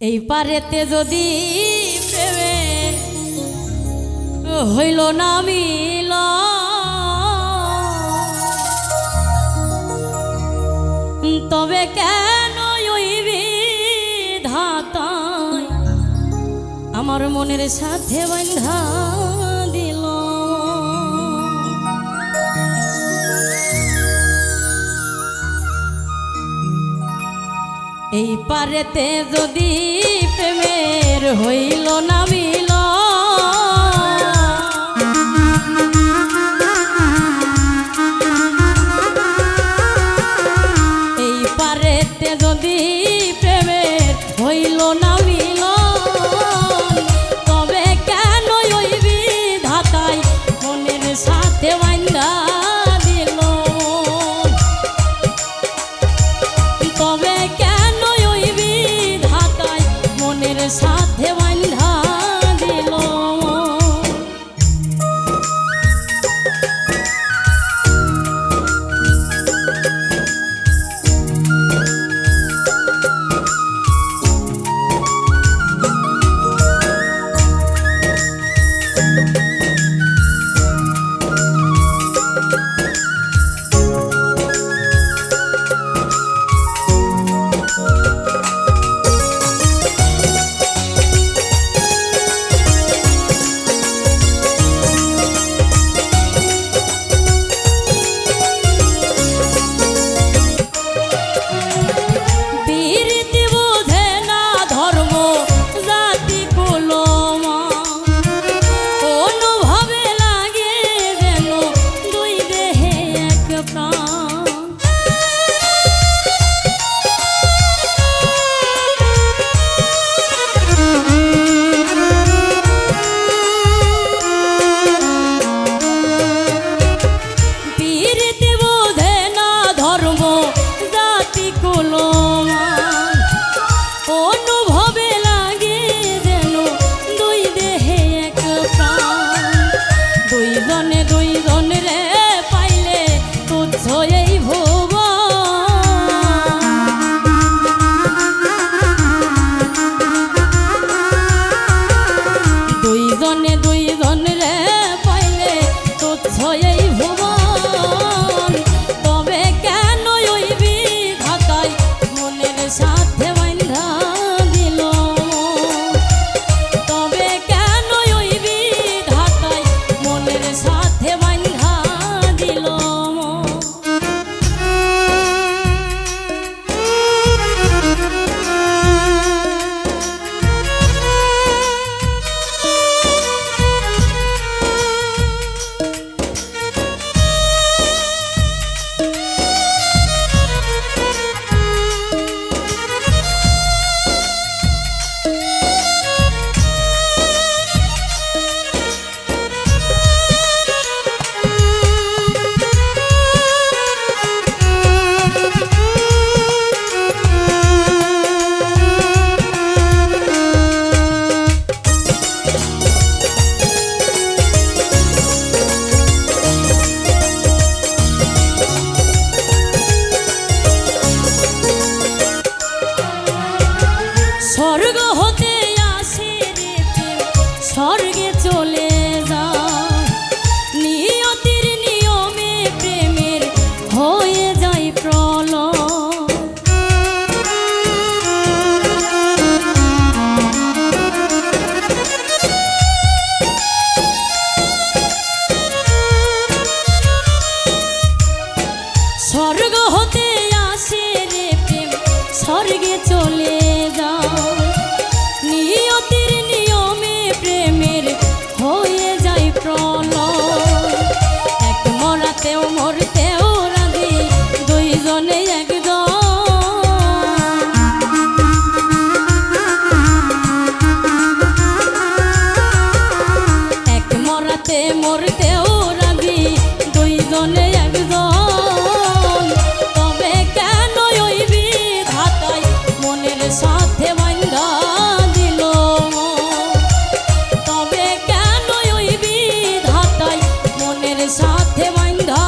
এই পারেতে যদি প্রেমে হইল না মিল। তবে কেন ওইবি ধাত আমার মনের সাথে বন্ধা এই পারেতে যদি প্রেমের হইল না negro roteiro. one ediyor.